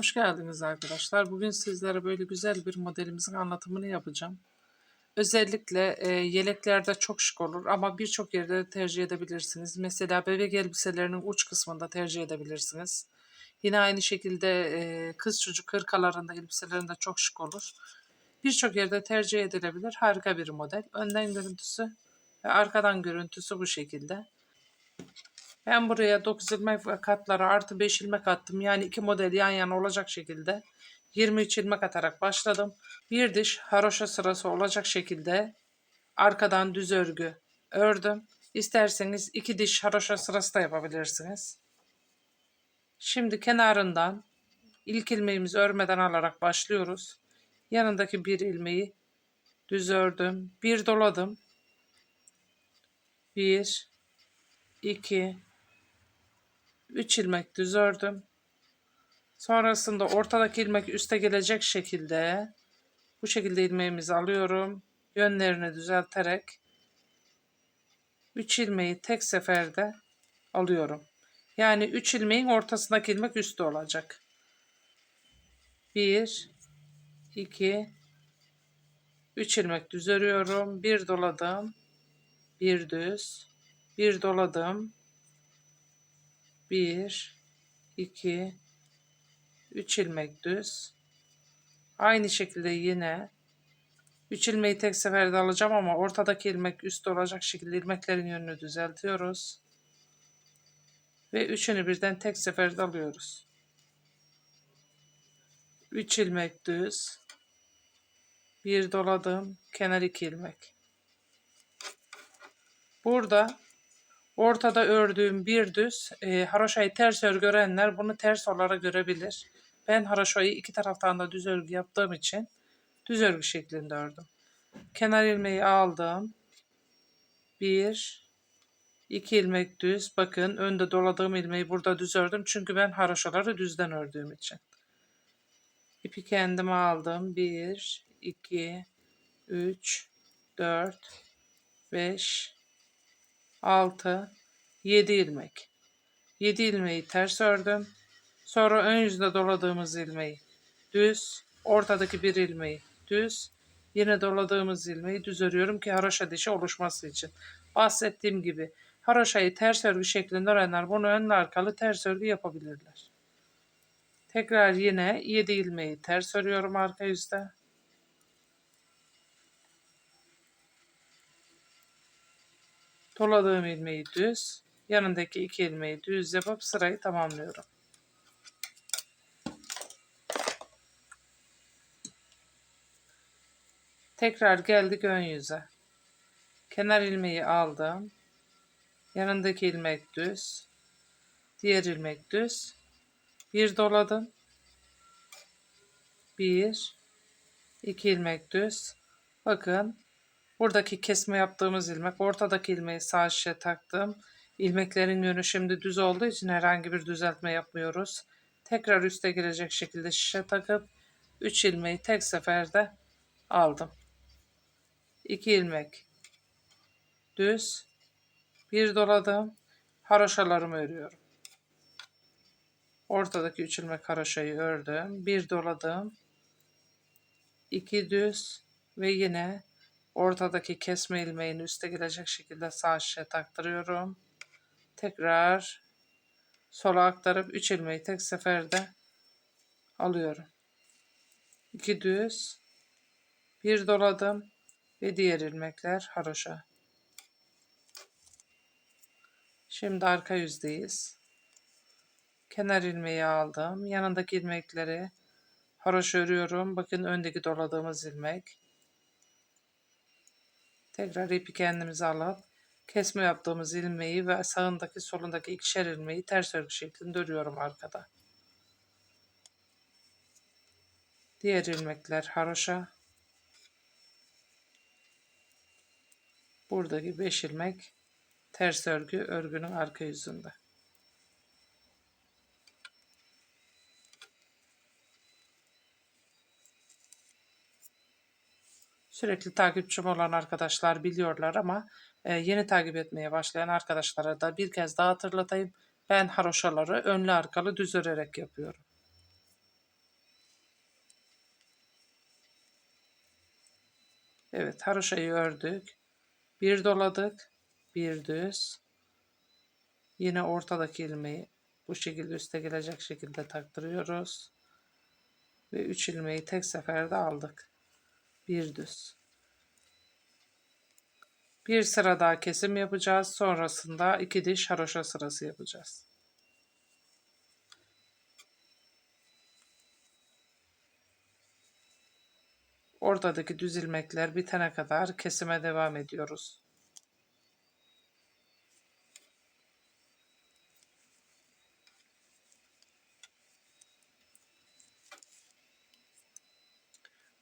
Hoş geldiniz arkadaşlar. Bugün sizlere böyle güzel bir modelimizin anlatımını yapacağım. Özellikle e, yeleklerde çok şık olur ama birçok yerde de tercih edebilirsiniz. Mesela bebek elbiselerinin uç kısmında tercih edebilirsiniz. Yine aynı şekilde e, kız çocuk hırkalarında elbiselerinde çok şık olur. Birçok yerde tercih edilebilir. Harika bir model. Önden görüntüsü ve arkadan görüntüsü bu şekilde. Ben buraya 9 ilmek ve katlara artı 5 ilmek attım. Yani iki model yan yana olacak şekilde 23 ilmek atarak başladım. Bir diş haroşa sırası olacak şekilde arkadan düz örgü ördüm. İsterseniz iki diş haroşa sırası da yapabilirsiniz. Şimdi kenarından ilk ilmeğimizi örmeden alarak başlıyoruz. Yanındaki bir ilmeği düz ördüm. Bir doladım. Bir, iki, 3 ilmek düz ördüm. Sonrasında ortadaki ilmek üste gelecek şekilde bu şekilde ilmeğimizi alıyorum. Yönlerini düzelterek 3 ilmeği tek seferde alıyorum. Yani 3 ilmeğin ortasındaki ilmek üstte olacak. 1 2 3 ilmek düz örüyorum. 1 doladım. 1 düz. 1 doladım. 1 2 3 ilmek düz. Aynı şekilde yine 3 ilmeği tek seferde alacağım ama ortadaki ilmek üst olacak şekilde ilmeklerin yönünü düzeltiyoruz. Ve üçünü birden tek seferde alıyoruz. 3 ilmek düz. Bir doladım. Kenar 2 ilmek. Burada Ortada ördüğüm bir düz e, haroşayı ters örgü görenler bunu ters olarak görebilir. Ben haroşayı iki taraftan da düz örgü yaptığım için düz örgü şeklinde ördüm. Kenar ilmeği aldım. Bir, iki ilmek düz. Bakın önde doladığım ilmeği burada düz ördüm. Çünkü ben haroşaları düzden ördüğüm için. İpi kendime aldım. Bir, iki, üç, dört, beş, 6, 7 ilmek. 7 ilmeği ters ördüm. Sonra ön yüzde doladığımız ilmeği düz, ortadaki bir ilmeği düz, yine doladığımız ilmeği düz örüyorum ki haroşa dişi oluşması için. Bahsettiğim gibi haroşayı ters örgü şeklinde öğrenler bunu önlü arkalı ters örgü yapabilirler. Tekrar yine 7 ilmeği ters örüyorum arka yüzde. Doladığım ilmeği düz, yanındaki iki ilmeği düz yapıp sırayı tamamlıyorum. Tekrar geldik ön yüze. Kenar ilmeği aldım. Yanındaki ilmek düz. Diğer ilmek düz. Bir doladım. Bir, iki ilmek düz. Bakın Buradaki kesme yaptığımız ilmek, ortadaki ilmeği sağ şişe taktım. İlmeklerin yönü şimdi düz olduğu için herhangi bir düzeltme yapmıyoruz. Tekrar üste girecek şekilde şişe takıp 3 ilmeği tek seferde aldım. 2 ilmek düz, bir doladım, haroşalarımı örüyorum. Ortadaki 3 ilmek haroşayı ördüm, bir doladım, 2 düz ve yine Ortadaki kesme ilmeğini üste gelecek şekilde sağ şişe taktırıyorum. Tekrar sola aktarıp 3 ilmeği tek seferde alıyorum. 2 düz, bir doladım ve diğer ilmekler haroşa. Şimdi arka yüzdeyiz. Kenar ilmeği aldım. Yanındaki ilmekleri haroşa örüyorum. Bakın öndeki doladığımız ilmek. Tekrar ipi kendimize alıp kesme yaptığımız ilmeği ve sağındaki solundaki ikişer ilmeği ters örgü şeklinde örüyorum arkada. Diğer ilmekler haroşa. Buradaki 5 ilmek ters örgü örgünün arka yüzünde. Sürekli takipçim olan arkadaşlar biliyorlar ama e, yeni takip etmeye başlayan arkadaşlara da bir kez daha hatırlatayım. Ben haroşaları önlü arkalı düz örerek yapıyorum. Evet haroşayı ördük. Bir doladık. Bir düz. Yine ortadaki ilmeği bu şekilde üste gelecek şekilde taktırıyoruz. Ve 3 ilmeği tek seferde aldık. Bir düz. Bir sıra daha kesim yapacağız. Sonrasında iki diş haroşa sırası yapacağız. Ortadaki düz ilmekler bitene kadar kesime devam ediyoruz.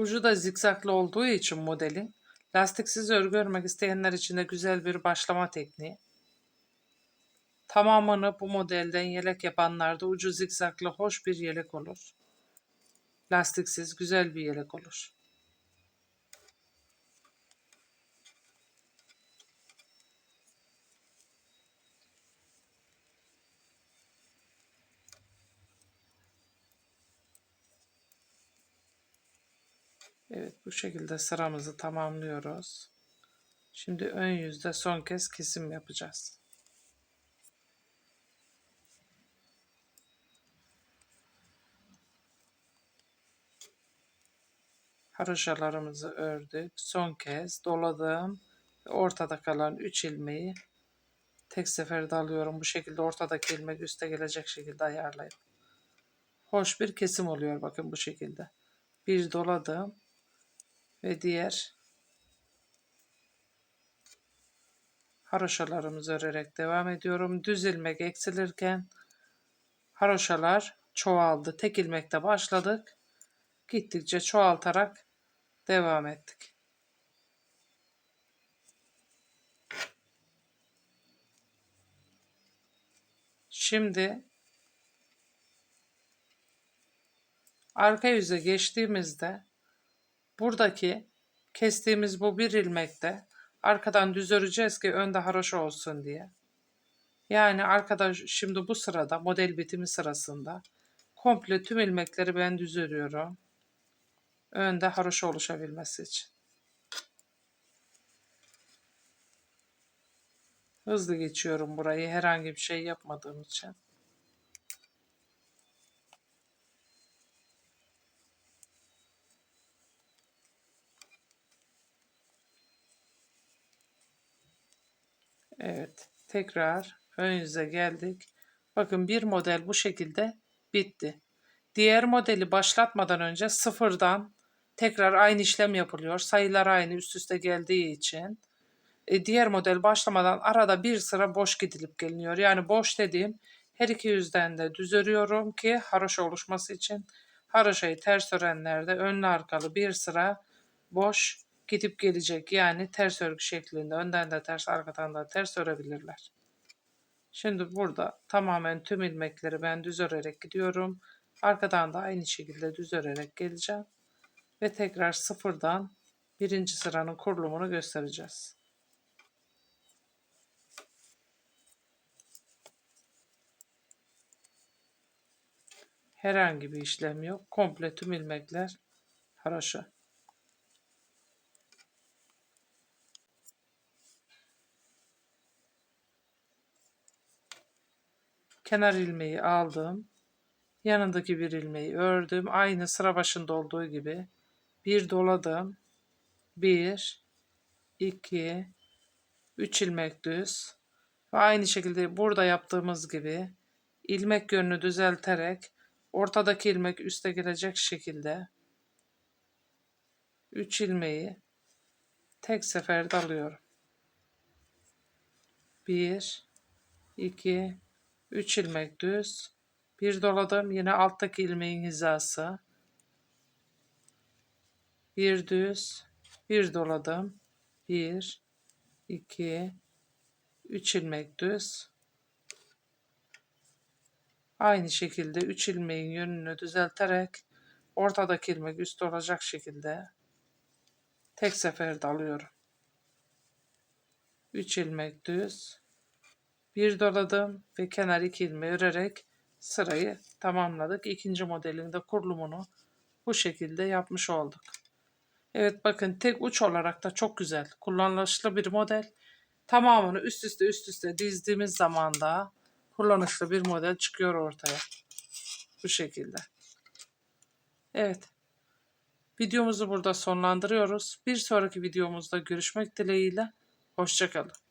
Ucu da zikzaklı olduğu için modelin lastiksiz örgü örmek isteyenler için de güzel bir başlama tekniği. Tamamını bu modelden yelek yapanlarda ucu zikzaklı hoş bir yelek olur. Lastiksiz güzel bir yelek olur. Evet bu şekilde sıramızı tamamlıyoruz. Şimdi ön yüzde son kez kesim yapacağız. Haroşalarımızı ördük. Son kez doladım. Ortada kalan 3 ilmeği tek seferde alıyorum. Bu şekilde ortadaki ilmek üste gelecek şekilde ayarlayıp. Hoş bir kesim oluyor bakın bu şekilde. Bir doladım ve diğer haroşalarımızı örerek devam ediyorum. Düz ilmek eksilirken haroşalar çoğaldı. Tek ilmekte başladık. Gittikçe çoğaltarak devam ettik. Şimdi arka yüze geçtiğimizde buradaki kestiğimiz bu bir ilmekte arkadan düz öreceğiz ki önde haroşa olsun diye. Yani arkada şimdi bu sırada model bitimi sırasında komple tüm ilmekleri ben düz örüyorum. Önde haroşa oluşabilmesi için. Hızlı geçiyorum burayı herhangi bir şey yapmadığım için. Evet. Tekrar ön yüze geldik. Bakın bir model bu şekilde bitti. Diğer modeli başlatmadan önce sıfırdan tekrar aynı işlem yapılıyor. Sayılar aynı üst üste geldiği için. E, diğer model başlamadan arada bir sıra boş gidilip geliniyor. Yani boş dediğim her iki yüzden de düz örüyorum ki haroşa oluşması için. Haroşayı ters örenlerde önlü arkalı bir sıra boş gidip gelecek. Yani ters örgü şeklinde önden de ters arkadan da ters örebilirler. Şimdi burada tamamen tüm ilmekleri ben düz örerek gidiyorum. Arkadan da aynı şekilde düz örerek geleceğim. Ve tekrar sıfırdan birinci sıranın kurulumunu göstereceğiz. Herhangi bir işlem yok. Komple tüm ilmekler haroşa. Kenar ilmeği aldım. Yanındaki bir ilmeği ördüm. Aynı sıra başında olduğu gibi bir doladım. Bir, iki, üç ilmek düz. Ve aynı şekilde burada yaptığımız gibi ilmek yönünü düzelterek ortadaki ilmek üste gelecek şekilde 3 ilmeği tek seferde alıyorum. 1 2 3 ilmek düz. Bir doladım yine alttaki ilmeğin hizası. Bir düz. Bir doladım. 1 2 3 ilmek düz. Aynı şekilde 3 ilmeğin yönünü düzelterek ortadaki ilmek üst olacak şekilde tek seferde alıyorum. 3 ilmek düz bir doladım ve kenar iki ilmeği örerek sırayı tamamladık. İkinci modelin de kurulumunu bu şekilde yapmış olduk. Evet bakın tek uç olarak da çok güzel. Kullanışlı bir model. Tamamını üst üste üst üste dizdiğimiz zaman da kullanışlı bir model çıkıyor ortaya. Bu şekilde. Evet. Videomuzu burada sonlandırıyoruz. Bir sonraki videomuzda görüşmek dileğiyle. Hoşçakalın.